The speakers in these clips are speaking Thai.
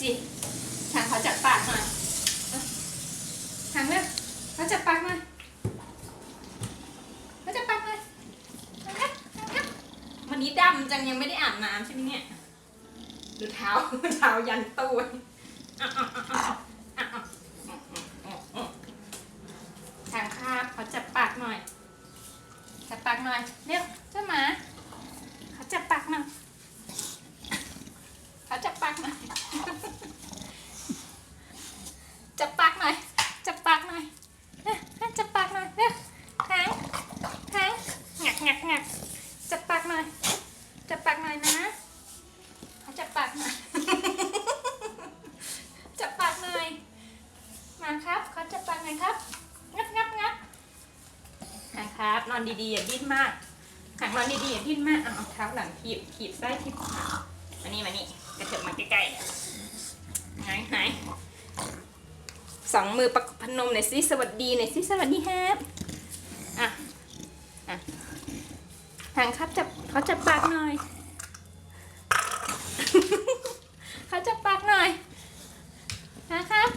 สิทางเขาจับปากมาทางเร็วเขาจับปากมาเขาจับปากมาวันนี้ดำจังยังไม่ได้อาบน้ำใช่ไหมเนี่ยดูเท้าเท้ายันตัวทางคาบเขาจับปากหน่อยจับปากหน่อยเร็วเจ้าหมา ครับ นอนดีๆอย่าดิ้นมากหางนอนดีๆอย่าดิ้นมากเอาเท้าหลังขีบขีบไส้ขีบขามานี่มานี่กระเถิบมาใกล้ๆไหนไหนสองมือประกบพนมหน่อยสิสวัสดีหน่อยสิสวัสดีแฮปอะอะทางครับจับเขาจับปากหน่อย เขาจับปากหน่อยนะครับ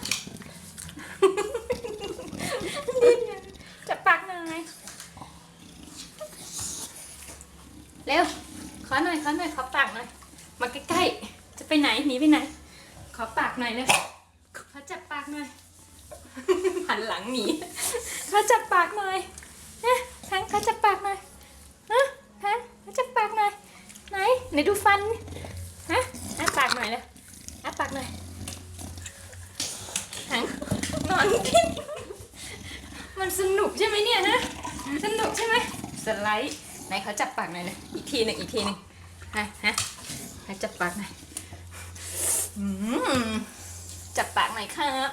ดิ้นยังจับปากหน่อย เร็ว ขอหน่อย ขอหน่อย ขอปากหน่อย มาใกล้ๆ จะไปไหน หนีไปไหน ขอปากหน่อยเลยขอจับปากหน่อย หันหลังหนี ขอจับปากหน่อยเอ๊ะแทงขอจับปากหน่อยฮะแทงขอจับปากหน่อย ไหน ไหนดูฟัน ฮะอ้าปากหน่อยเลยอ้าปากหน่อยแทงนอนกินมันสนุกใช่ไหมเนี่ยฮะ สนุกใช่ไหมสไลด์ นเขาจับปากหน่อยเลยอีกทีหนึ่งอีกทีหนึ่งฮะฮะให้จับปากหน่อยอืมจับปากหน่อยครับ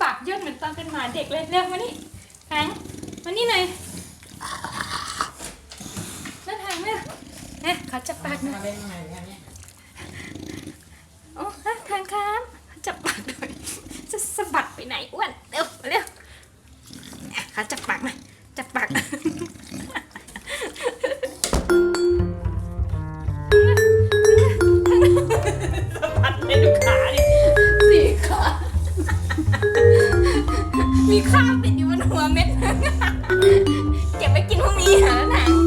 ปากย่นเหมือนตอนเป็นหมาเด็กเลยเร็วมานี่แทงมานี่หน่อยนั่นแทงเนี่ยเอ๊ะเขาจับปากหน่อยมาเล่นใหม่กันเนี่ยโอ้ฮะทางครับจับปากหน่อยจะสะบัดไปไหนอ้วนเร็วเร็วขาจับปากหน่อย จับปากสะบัดให้ดูขาดิสี่ขามีข้าวติดอยู่บนหัวเม็ดนึงเก็บไปกินพรุ่งนี้หาแล้วนะ